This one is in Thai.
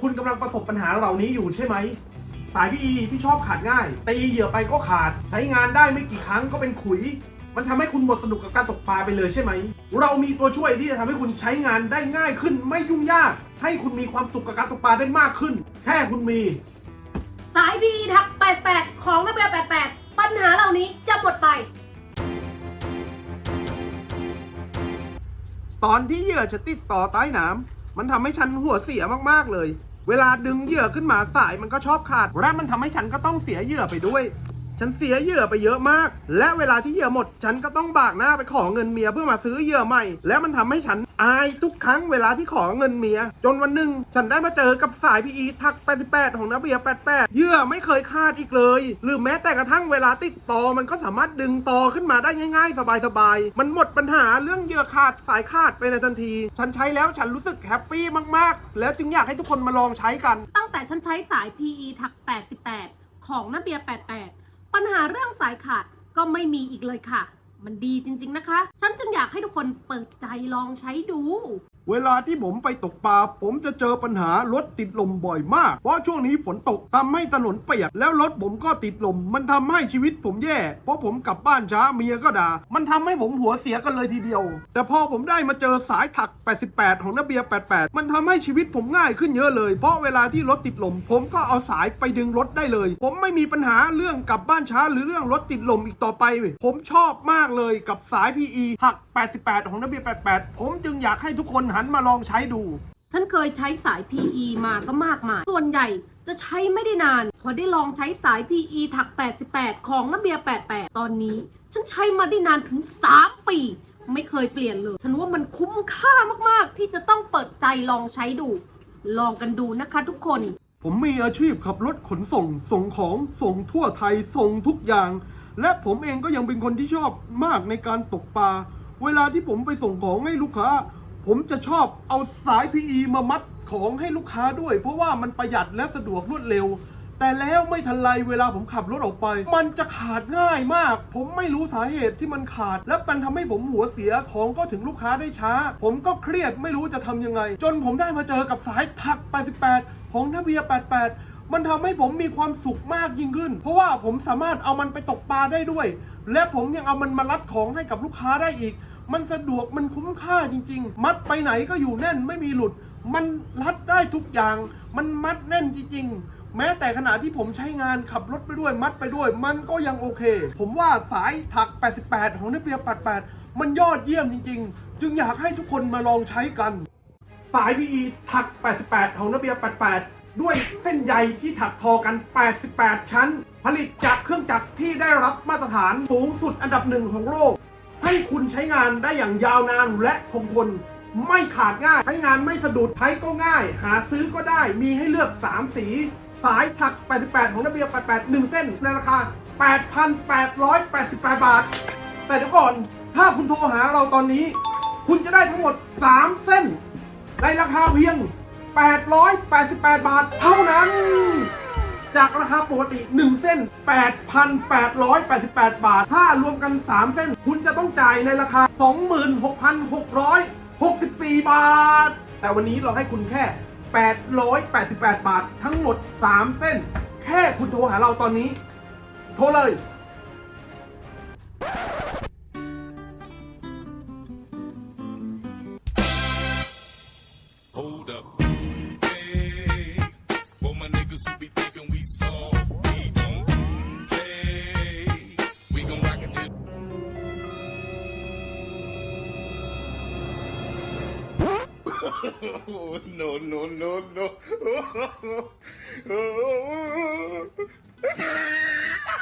คุณกำลังประสบปัญหาเหล่านี้อยู่ใช่ไหม สาย PE ที่ชอบขาดง่ายตีเหยื่อไปก็ขาด ใช้งานได้ไม่กี่ครั้งก็เป็นขุย มันทำให้คุณหมดสนุกกับการตกปลาไปเลยใช่ไหม เรามีตัวช่วยที่จะทำให้คุณใช้งานได้ง่ายขึ้นไม่ยุ่งยาก ให้คุณมีความสุขกับการตกปลาได้มากขึ้น แค่คุณมี สายบีทัก 88 ของนักเรียน88 ปัญหาเหล่านี้จะหมดไป ตอนที่เหยื่อจะติดต่อใต้น้ำ มันทำให้ฉันหัวเสียมากๆเลย เวลาดึงเหยื่อขึ้นมาสายมันก็ชอบขาดและมันทำให้ฉันก็ต้องเสียเหยื่อไปด้วย ฉันเสียเหยื่อไปเยอะมาก และเวลาที่เหยื่อหมด ฉันก็ต้องบากหน้าไปขอเงินเมียเพื่อมาซื้อเหยื่อใหม่ และมันทำให้ฉัน อายทุกครั้งเวลาที่ขอเงินเมีย จนวันหนึ่งฉันได้มาเจอกับสายพีอีทัก 88 ของนาเบีย88 เยื่อไม่เคยขาดอีกเลย หรือแม้แต่กระทั่งเวลาติดต่อมันก็สามารถดึงต่อขึ้นมาได้ง่าย ๆ สบายๆ มันหมดปัญหาเรื่องเยื่อขาดสายขาดไปในทันที ฉันใช้แล้วฉันรู้สึกแฮปปี้มากๆ แล้วจึงอยากให้ทุกคนมาลองใช้กัน ตั้งแต่ฉันใช้สาย PE ทัก 88 ของนักเรียน88 ปัญหาเรื่องสายขาดก็ไม่มีอีกเลยค่ะ มันดีจริงๆนะคะ ฉันจึงอยากให้ทุกคนเปิดใจลองใช้ดู เวลาที่ผมไปตกปลาผมจะเจอปัญหารถติดลมบ่อยมาก เพราะช่วงนี้ฝนตกทำให้ถนนเปียกแล้วรถผมก็ติดลม มันทำให้ชีวิตผมแย่ เพราะผมกลับบ้านช้าเมียก็ด่า มันทำให้ผมหัวเสียกันเลยทีเดียว แต่พอผมได้มาเจอสายถัก 88 ของนเบียร์88 มันทำให้ชีวิตผมง่ายขึ้นเยอะเลย เพราะเวลาที่รถติดลม ผมก็เอาสายไปดึงรถได้เลย ผมไม่มีปัญหาเรื่องกลับบ้านช้าหรือเรื่องรถติดลมอีกต่อไป ผมชอบมากเลยกับสาย PE ถัก 88 ของนเบียร์88 ผมจึงอยากให้ทุกคนหันมาลองใช้ดู ฉันเคยใช้สาย PE มาก็มากมาย ส่วนใหญ่จะใช้ไม่ได้นาน พอได้ลองใช้สาย PE ถัก 88 ของนักเบียร์88 ตอนนี้ ฉันใช้มาได้นานถึง 3 ปี ไม่เคยเปลี่ยนเลย ฉันว่ามันคุ้มค่ามากๆ ที่จะต้องเปิดใจลองใช้ดู ลองกันดูนะคะทุกคน ผมมีอาชีพขับรถขนส่ง ส่งของส่งทั่วไทย ส่งทุกอย่าง และผมเองก็ยังเป็นคนที่ชอบมากในการตกปลา เวลาที่ผมไปส่งของให้ลูกค้า ผมจะชอบเอาสาย PE มามัดของให้ลูกค้าด้วย เพราะว่ามันประหยัดและสะดวกรวดเร็ว แต่แล้วไม่ทันไรเวลาผมขับรถออกไป มันจะขาดง่ายมาก ผมไม่รู้สาเหตุที่มันขาด และมันทำให้ผมหัวเสียของก็ถึงลูกค้าได้ช้า ผมก็เครียดไม่รู้จะทำยังไง จนผมได้มาเจอกับสายถัก 88 ของทะเบีย88มันทำให้ผมมีความสุขมากยิ่งขึ้น เพราะว่าผมสามารถเอามันไปตกปลาได้ด้วย และผมยังเอามันมารัดของให้กับลูกค้าได้อีก มันสะดวกมันคุ้มค่าจริง ๆ มัดไปไหนก็อยู่แน่นไม่มีหลุด มันรัดได้ทุกอย่าง มันมัดแน่นจริง ๆ แม้แต่ขณะที่ผมใช้งานขับรถไปด้วย มัดไปด้วย มันก็ยังโอเค ผมว่าสายถัก 88 ของนิเปีย88 มันยอดเยี่ยมจริง ๆ จึงอยากให้ทุกคนมาลองใช้กัน สาย PE ถัก 88 ของนเบีย88ด้วยเส้นใยที่ถักทอกัน 88 ชั้น ผลิตจากเครื่องจักรที่ได้รับมาตรฐานสูงสุดอันดับหนึ่งของโลก ให้คุณใช้งานได้อย่างยาวนานและคงทนไม่ขาดง่าย ใช้งานไม่สะดุดใช้ก็ง่าย หาซื้อก็ได้มีให้เลือก 3 สี สายถัก 88 ของนเบีย88 1 เส้น ในราคา 8,888 บาท แต่เดี๋ยวก่อนถ้าคุณโทรหาเราตอนนี้ คุณจะได้ทั้งหมด 3 เส้น ในราคาเพียง 888 บาทเท่านั้น จากราคาปกติ 1 เส้น 8,888 บาท ถ้ารวมกัน 3 เส้น คุณจะต้องจ่ายในราคา 26,664 บาท แต่วันนี้เราให้คุณแค่ 888 บาท ทั้งหมด 3 เส้น แค่คุณโทรหาเราตอนนี้ โทรเลย no, no, no, no.